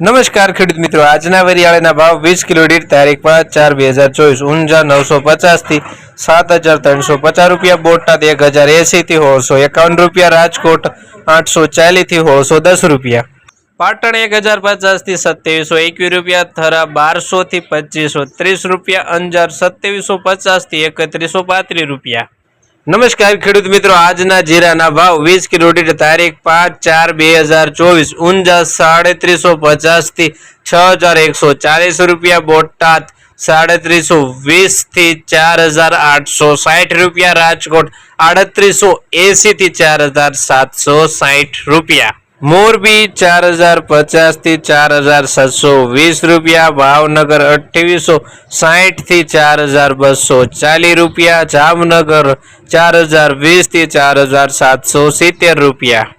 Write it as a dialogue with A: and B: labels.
A: નમસ્કાર, ખેડૂત મિત્રો. આજના વરિયાળીના ભાવ વીસ કિલો દીઠ તારીખ પાંચ ચાર બે હજાર ચોવીસ. ઊંઝા નવસો પચાસથી સાત હજાર ત્રણસો પચાસ રૂપિયા બોટાદ એક હજાર એસી થી સોળસો એકાવન રૂપિયા, રાજકોટ આઠસો ચાલીસથી સોળસો દસ રૂપિયા. પાટણ એક હજાર પચાસથી સત્યાવીસો એકવીસ રૂપિયા, થરા બારસો થી પચીસો ત્રીસ રૂપિયા, અંજાર સત્યાવીસો પચાસથી એકત્રીસો પાંત્રીસ રૂપિયા. નમસ્કાર ખેડૂત મિત્રો, આજના જીરાના ભાવ, વીસ કિલો દીઠ તારીખ પાંચ ચાર બે હજાર ચોવીસ, ઊંઝા સાડત્રીસો પચાસથી છ હજાર એકસો ચાલીસ રૂપિયા, બોટાદ સાડત્રીસો વીસથી ચાર હજાર આઠસો સાઠ રૂપિયા, રાજકોટ આડત્રીસો એસી થી ચાર હજાર સાતસો સાઠ રૂપિયા. મોરબી ચાર હજાર પચાસથી ચાર હજાર સાતસો વીસ રૂપિયા, ભાવનગર અઠ્યાવીસો સાહીઠથી ચાર હજાર બસો ચાલીસ રૂપિયા, જામનગર ચાર હજાર વીસથી ચાર હજાર સાતસો સિત્તેર રૂપિયા.